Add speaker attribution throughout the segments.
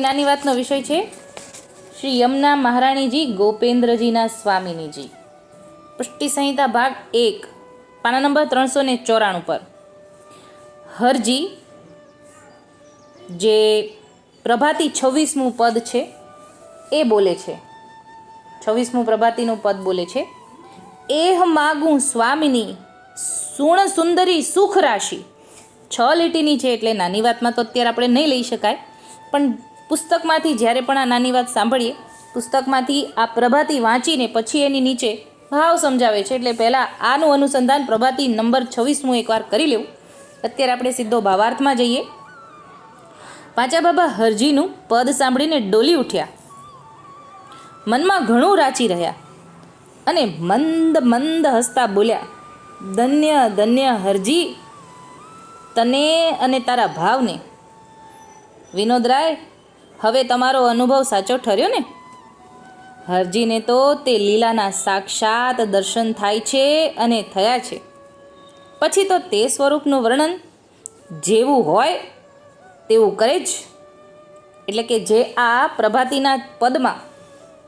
Speaker 1: નાની વાતનો વિષય છે. શ્રી યમુના મહારાણીજી ગોપેન્દ્રજીના સ્વામિનીજી. પુષ્ટિ સંહિતા ભાગ એક, પાના નંબર ત્રણસો ને ચોરાણું પર. હરજી, જે પ્રભાતી છવ્વીસમું પદ છે, એ બોલે છે. છવ્વીસમું પ્રભાતીનું પદ બોલે છે. એહ માગું સ્વામિની સુણ સુંદરી સુખ રાશિ. છ લીટીની છે એટલે નાની વાતમાં તો અત્યારે આપણે નહીં લઈ શકાય. પણ પુસ્તકમાંથી જ્યારે પણ આ નાની વાત સાંભળીએ, પુસ્તકમાંથી આ પ્રભાતી વાંચીને પછી એની નીચે ભાવ સમજાવે છે. એટલે પહેલાં આનું અનુસંધાન પ્રભાતી નંબર છવ્વીસમું એકવાર કરી લેવું અત્યારે આપણે સીધો ભાવાર્થમાં જઈએ. પાંચા બાબા હરજીનું પદ સાંભળીને ડોલી ઉઠ્યા. મનમાં ઘણું રાચી રહ્યા અને મંદ મંદ હસતા બોલ્યા, ધન્ય ધન્ય હરજી, તને અને તારા ભાવને. વિનોદરાય હવે તમારો અનુભવ સાચો ઠર્યો ને? હરજીને તો તે લીલાના સાક્ષાત દર્શન થાય છે અને થયા છે. પછી તો તે સ્વરૂપનું વર્ણન જેવું હોય તેવું કરે જ. એટલે કે જે આ પ્રભાતીના પદમાં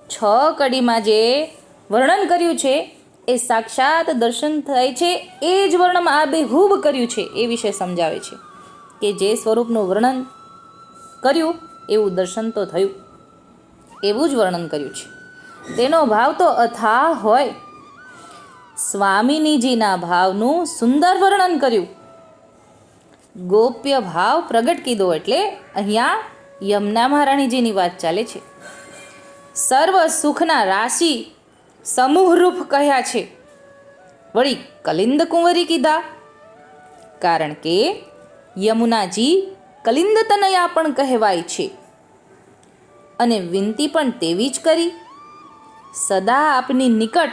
Speaker 1: છ કડીમાં જે વર્ણન કર્યું છે, એ સાક્ષાત દર્શન થાય છે, એ જ વર્ણનમાં આ બેહૂબ કર્યું છે, એ વિશે સમજાવે છે. કે જે સ્વરૂપનું વર્ણન કર્યું એવું દર્શન તો થયું. એવું જ વર્ણન કર્યું છે. તેનો ભાવ તો અથાહ હોય. સ્વામિનીજીના ભાવનું સુંદર વર્ણન કર્યું. ગોપ્ય ભાવ પ્રગટ કીધો એટલે અહીંયા યમુના મહારાણીજીની વાત ચાલે છે. સર્વ સુખના રાશિ સમૂહરૂપ કહ્યા છે. વળી કલિંદ કુંવરી કીધા. કારણ કે યમુનાજી કલિંદ તનયા પણ કહેવાય છે. અને વિનંતી પણ તેવી જ કરી, સદા આપની નિકટ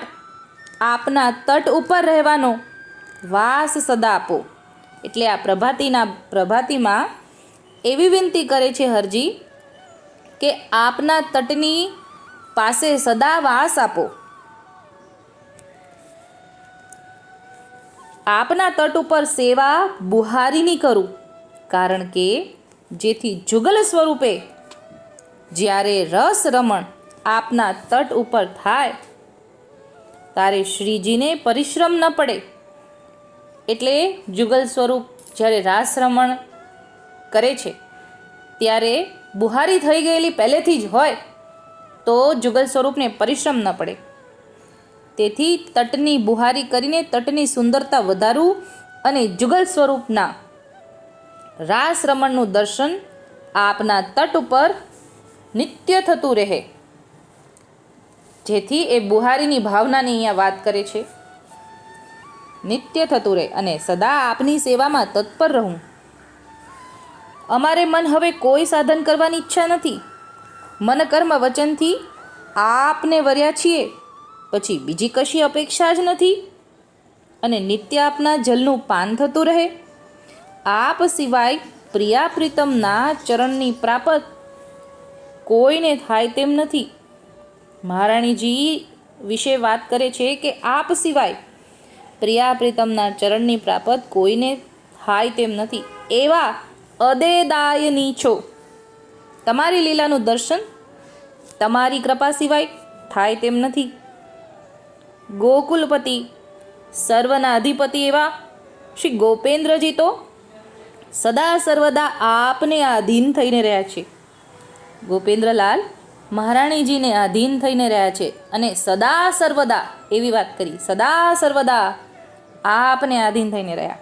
Speaker 1: આપના તટ ઉપર રહેવાનો વાસ સદા આપો. એટલે આ પ્રભાતીના, પ્રભાતીમાં એવી વિનંતી કરે છે હરજી કે આપના તટની પાસે સદા વાસ આપો. આપના તટ ઉપર સેવા બુહારીની કરું. કારણ કે જેથી જુગલ સ્વરૂપે જ્યારે રસ રમણ આપના તટ ઉપર થાય તારે શ્રીજીને પરિશ્રમ ન પડે. એટલે જુગલ સ્વરૂપ જ્યારે રાસ રમણ કરે છે, ત્યારે બુહારી થઈ ગયેલી પહેલેથી જ હોય, તો જુગલ સ્વરૂપને પરિશ્રમ ન પડે. તેથી તટની બુહારી કરીને તટની સુંદરતા વધારવું અને જુગલ સ્વરૂપના રાસ રમણનું દર્શન આપના તટ ઉપર નિત્ય થતું રહે. જેથી એ બુહારીની ભાવનાની અહીંયા વાત કરે છે. નિત્ય થતું રહે અને સદા આપની સેવામાં તત્પર રહું. અમારે મન હવે કોઈ સાધન કરવાની ઈચ્છા નથી. મન કર્મ વચનથી આપને વર્યા છીએ. પછી બીજી કશી અપેક્ષા જ નથી. અને નિત્ય આપના જલનું પાન થતું રહે. આપ સિવાય પ્રિયા પ્રીતમના ચરણની પ્રાપત કોઈને થાય તેમ નથી. મહારાણીજી વિશે વાત કરે છે કે આપ સિવાય પ્રિયા પ્રીતમના ચરણની પ્રાપત કોઈને થાય તેમ નથી. એવા અદેદાયની છો. તમારી લીલાનું દર્શન, તમારી કૃપા સિવાય થાય તેમ નથી. ગોકુલપતિ સર્વના અધિપતિ એવા શ્રી ગોપેન્દ્રજી તો સદા સર્વદા આપને આધીન થઈને રહ્યા છે. ગોપેન્દ્રલાલ મહારાણીજીને આધીન થઈને રહ્યા છે અને સદા સર્વદા, એવી વાત કરી, સદા સર્વદા આપને આધીન થઈને રહ્યા.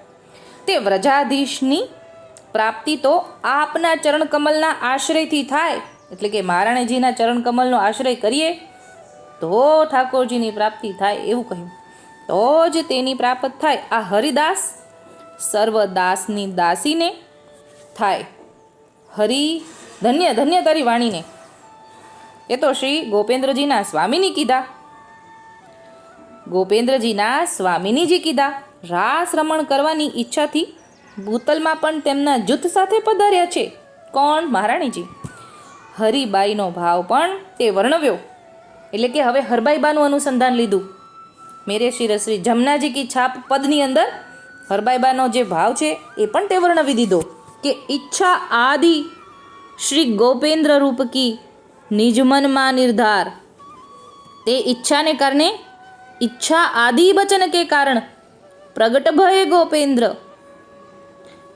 Speaker 1: તે વ્રજાધીશની પ્રાપ્તિ તો આપના ચરણકમલના આશ્રયથી થાય, એટલે કે મહારાણીજીના ચરણકમલનો આશ્રય કરીએ, તો ઠાકોરજીની પ્રાપ્તિ થાય એવું કહ્યું. તો જ તેની પ્રાપ્ત થાય. આ હરિદાસ સર્વદાસની દાસીને થાય. હરિ ધન્ય ધન્ય તારી વાણીને. એ તો શ્રી ગોપેન્દ્રજીના સ્વામીની કીધા. ગોપેન્દ્રજીના સ્વામીનીજી કીધા. રાસ રમણ કરવાની ઈચ્છાથી ભૂતલમાં પણ તેમના જૂથ સાથે પધાર્યા છે. કોણ? મહારાણીજી. હરિબાઈનો ભાવ પણ તે વર્ણવ્યો. એટલે કે હવે હરબાઈબાનું અનુસંધાન લીધું. મેરે શ્રી રશ્રી જમનાજી કી છાપ પદની અંદર હરબાઈબાનો જે ભાવ છે એ પણ તે વર્ણવી દીધો કે ઈચ્છા આદિ શ્રી ગોપેન્દ્ર રૂપ કી નિજ મનમાં નિર્ધાર. તે ઈચ્છાને કારણે ઈચ્છા આદિ વચન કે કારણ પ્રગટ ભય ગોપેન્દ્ર.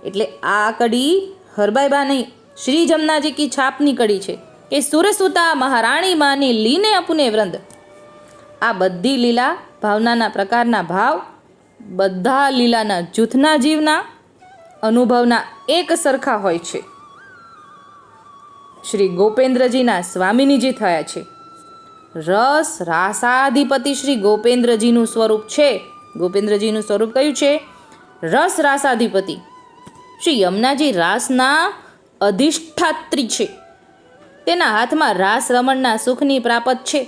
Speaker 1: એટલે આ કડી હરબાઈબાની શ્રી જમનાજી કી છાપની કડી છે કે સુરસુતા મહારાણી માની લીને અપુને વૃંદ. આ બધી લીલા ભાવનાના પ્રકારના ભાવ બધા લીલાના, જૂથના જીવના અનુભવના એક સરખા હોય છે. શ્રી ગોપેન્દ્રજીના સ્વામિનીજી થયા છે. રસ રાસાધિપતિ શ્રી ગોપેન્દ્રજીનું સ્વરૂપ છે. ગોપેન્દ્રજીનું સ્વરૂપ કયું છે? રસ રાસાધિપતિ. શ્રી યમુનાજી રાસના અધિષ્ઠાત્રી છે. તેના હાથમાં રાસ રમણના સુખની પ્રાપત છે.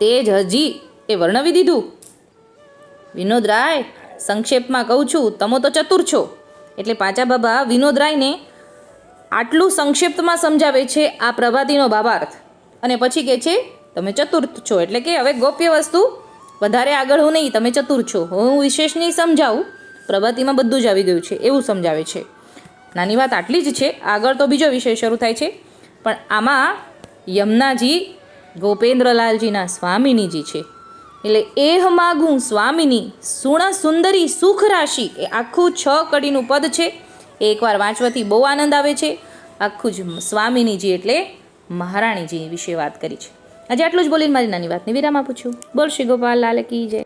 Speaker 1: તે જ હજી એ વર્ણવી દીધું. વિનોદ રાય સંક્ષેપમાં કહું છું, તમે તો ચતુર છો. એટલે પાંચા બાબા વિનોદ રાયને આટલું સંક્ષિપ્તમાં સમજાવે છે આ પ્રભાતીનો ભાવાર્થ અને પછી કહે છે, તમે ચતુર છો. એટલે કે હવે ગોપ્ય વસ્તુ વધારે આગળ હું નહીં, તમે ચતુર છો. હું વિશેષ નહીં સમજાવું, પ્રભાતીમાં બધું જ આવી ગયું છે, એવું સમજાવે છે. નાની વાત આટલી જ છે, આગળ તો બીજો વિષય શરૂ થાય છે. પણ આમાં યમુનાજી, ગોપેન્દ્રલાલજીના સ્વામીનીજી છે. એટલે એહ માગું સ્વામિની સુણ સુંદરી સુખ રાશિ એ આખું છ કડીનું પદ છે. એ એકવાર વાંચવાથી બહુ આનંદ આવે છે. આખું જ સ્વામિનીજી એટલે મહારાણીજી વિશે વાત કરી છે. આજે આટલું જ બોલીને મારી નાની વાતની વિરામ આપું છું. બોલ શ્રી ગોપાલ, લાલ કી જય.